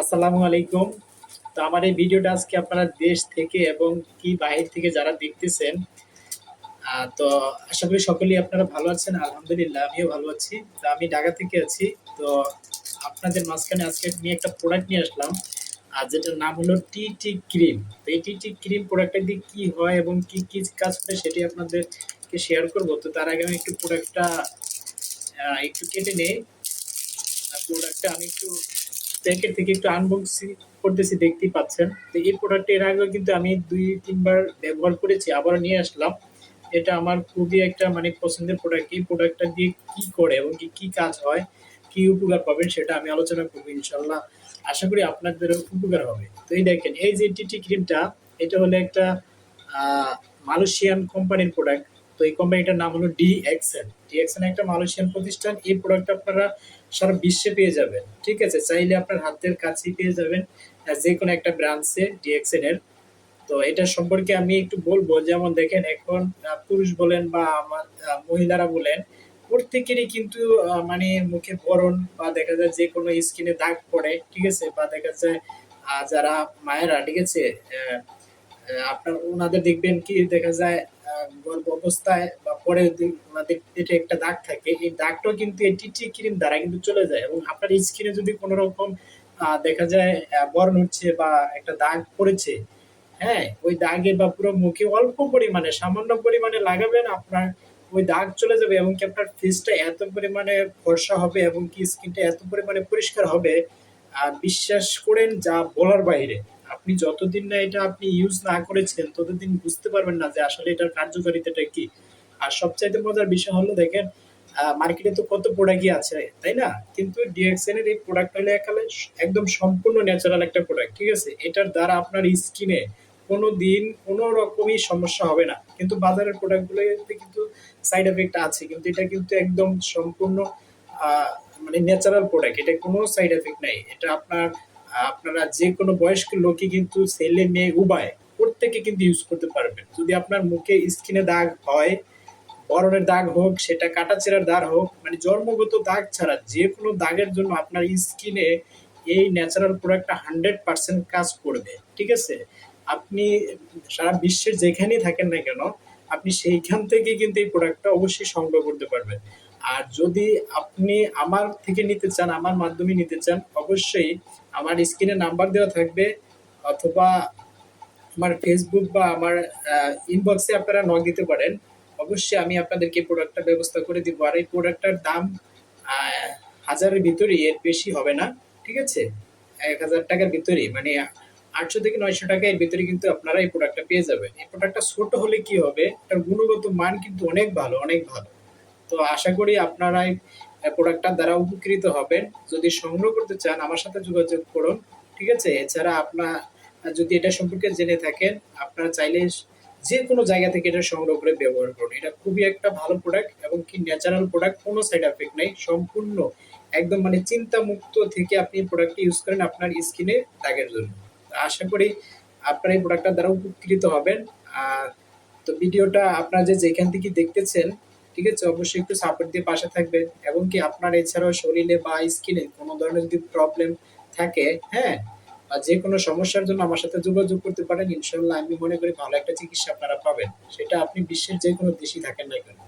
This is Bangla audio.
আসসালামু আলাইকুম। তো আমার এই ভিডিওটা আজকে আপনারা দেশ থেকে এবং কি বাইরে থেকে যারা দেখতেছেন তো আশা করি সকলেই আপনারা ভালো আছেন, আলহামদুলিল্লাহ আমিও ভালো আছি। তো আমি ঢাকা থেকে আছি, তো আপনাদের মাঝখানে আজকে নিয়ে একটা প্রোডাক্ট নিয়ে আসলাম আর যেটার নাম হলো টি টি ক্রিম তো এই টি টি ক্রিম প্রোডাক্টটা দিয়ে কী হয় এবং কি কি কাজ করে সেটি আপনাদেরকে শেয়ার করব। তো তার আগে আমি একটু প্রোডাক্টটা একটু কেটে নেই। প্রোডাক্টটা আমি একটু প্যাকেট থেকে একটু আনবক্সিং করতেছি, দেখতেই পাচ্ছেন। তো এই প্রোডাক্টটা এর আগেও কিন্তু আমি দুই, তিনবার ব্যবহার করেছি, আবারও নিয়ে আসলাম। এটা আমার খুবই একটা মানে পছন্দের প্রোডাক্ট এই প্রোডাক্টটা দিয়ে কি করে এবং কি কি কাজ হয়, কি উপকার পাবেন সেটা আমি আলোচনা করব ইনশাল্লাহ আশা করি আপনাদের উপকার হবে। তো এই দেখেন, এই যে টিটি ক্রিমটা, এটা হলো একটা মালয়েশিয়ান কোম্পানির প্রোডাক্ট তো এই কোম্পানিটার নাম হলো ডি এক্সএন ডি এক্সএন একটা মালয়েশিয়ান প্রতিষ্ঠান। এই প্রোডাক্ট আপনারা সারা বিশ্বে পেয়ে যাবেন। ঠিক আছে? চাইলে আপনার হাতের কাছেই পেয়ে যাবেন যে কোনো একটা ব্রাঞ্চে ডি এক্সএন এর। তো এটা সম্পর্কে আমি একটু বলব, যেমন দেখেন এখন পুরুষ বলেন বা আমার মহিলারা বলেন, প্রত্যেকেরই কিন্তু মানে মুখে বরণ বা দেখা যায় যে কোনো স্কিনে দাগ পড়ে, ঠিক আছে? বা দেখা যায় যারা মায়েরা, ঠিক আছে? আপনার ওনাদের দেখবেন কি, দেখা যায় গর্ভ অবস্থায় পরে ওনাদের পেটে একটা দাগ থাকে, এই দাগটাও কিন্তু এই টিটি ক্রিম দ্বারা কিন্তু চলে যায় এবং আপনার স্কিনে যদি কোনো রকম দেখা যায় বর্ণ হচ্ছে বা একটা দাগ পড়েছে হ্যাঁ ওই দাগের বা পুরো মুখে অল্প পরিমাণে, সামান্য পরিমাণে লাগাবেন, আপনার ওই দাগ চলে যাবে এবং কি আপনার ফেসটা এত পরিমাণে ফর্সা হবে এবং কি স্কিনটা এত পরিমাণে পরিষ্কার হবে আর বিশ্বাস করেন যা বলার বাইরে। আপনি যতদিন না এটা আপনি ইউজ না করেছেন, ততদিন বুঝতে পারবেন না যে আসলে এটার কার্যকারিতাটা কি। আর সবচাইতে মজার বিষয় হলো দেখেন মার্কেটে তো কত প্রোডাক্টই আছে, তাই না? কিন্তু ডিএক্সএন এর এই প্রোডাক্ট হলে একালে একদম সম্পূর্ণ ন্যাচারাল একটা প্রোডাক্ট ঠিক আছে? এটার দ্বারা আপনার স্কিনে কোনো দিন কোনো রকমই সমস্যা হবে না। কিন্তু বাজারের প্রোডাক্টগুলোতে কিন্তু সাইড এফেক্ট আছে, কিন্তু এটা কিন্তু একদম সম্পূর্ণ মানে ন্যাচারাল প্রোডাক্ট এটা কোনো সাইড এফেক্ট নাই। এটা আপনার, আপনারা যে কোনো বয়স্ক লোকই কিন্তু ছেলে মেয়ে উভয় প্রত্যেকে কিন্তু ইউজ করতে পারবেন। যদি আপনার মুখে স্কিনে দাগ হয় বরণের দাগ হোক, সেটা কাটাচেরার দাগ হোক মানে জন্মগত দাগ ছাড়া যে কোনো দাগের জন্য আপনার স্কিনে এই ন্যাচারাল প্রোডাক্টটা হান্ড্রেড পার্সেন্ট কাজ করবে, ঠিক আছে? আপনি সারা বিশ্বের যেখানেই থাকেন না কেন, আপনি সেইখান থেকে কিন্তু এই প্রোডাক্টটা অবশ্যই সংগ্রহ করতে পারবেন। আর যদি আপনি আমার থেকে নিতে চান, আমার মাধ্যমে নিতে চান, অবশ্যই আমার স্ক্রিনে নাম্বার দেওয়া থাকবে, অথবা আমার ফেসবুক বা আমার ইনবক্সে আপনারা নক দিতে পারেন। অবশ্যই আমি আপনাদেরকে প্রোডাক্টটা ব্যবস্থা করে দিব। আর এই প্রোডাক্টটার দাম হাজারের ভিতরেই, এর বেশি হবে না, ঠিক আছে? এক হাজার টাকার ভিতরেই মানে আটশো থেকে নয়শো টাকা এর ভিতরে কিন্তু আপনারা এই প্রোডাক্টটা পেয়ে যাবেন। এই প্রোডাক্টটা ছোট হলে কি হবে? তার গুণগত মান কিন্তু অনেক ভালো অনেক ভালো। তো আশা করি আপনারা এই প্রোডাক্টটার দ্বারা উপকৃত হবেন। যদি সংগ্রহ করতে চান, আমার সাথে যোগাযোগ করুন, ঠিক আছে? এছাড়া আপনার যদি এটা সম্পর্কে জেনে থাকেন, আপনারা চাইলে যে কোনো জায়গা থেকে এটা সংগ্রহ করে ব্যবহার করুন। এটা খুবই একটা ভালো প্রোডাক্ট এবং কি ন্যাচারাল প্রোডাক্ট কোনো সাইড এফেক্ট নেই। সম্পূর্ণ একদম মানে চিন্তা মুক্ত থেকে আপনি প্রোডাক্টটি ইউজ করেন আপনার স্কিনে দাগের জন্য। আশা করি আপনার এই প্রোডাক্টটার দ্বারা উপকৃত হবেন। আর তো ভিডিওটা আপনারা যে যেখান থেকে দেখতেছেন, ঠিক আছে, অবশ্যই একটু সাপোর্ট দিয়ে পাশে থাকবেন। এবং কি আপনার এছাড়াও শরীরে বা স্কিনে কোনো ধরনের যদি প্রবলেম থাকে হ্যাঁ বা যে কোনো সমস্যার জন্য আমার সাথে যোগাযোগ করতে পারেন। ইনশাল্লাহ আমি মনে করি ভালো একটা চিকিৎসা আপনারা পাবেন। সেটা আপনি বিশ্বের যে কোনো দেশেই থাকেন না কেন।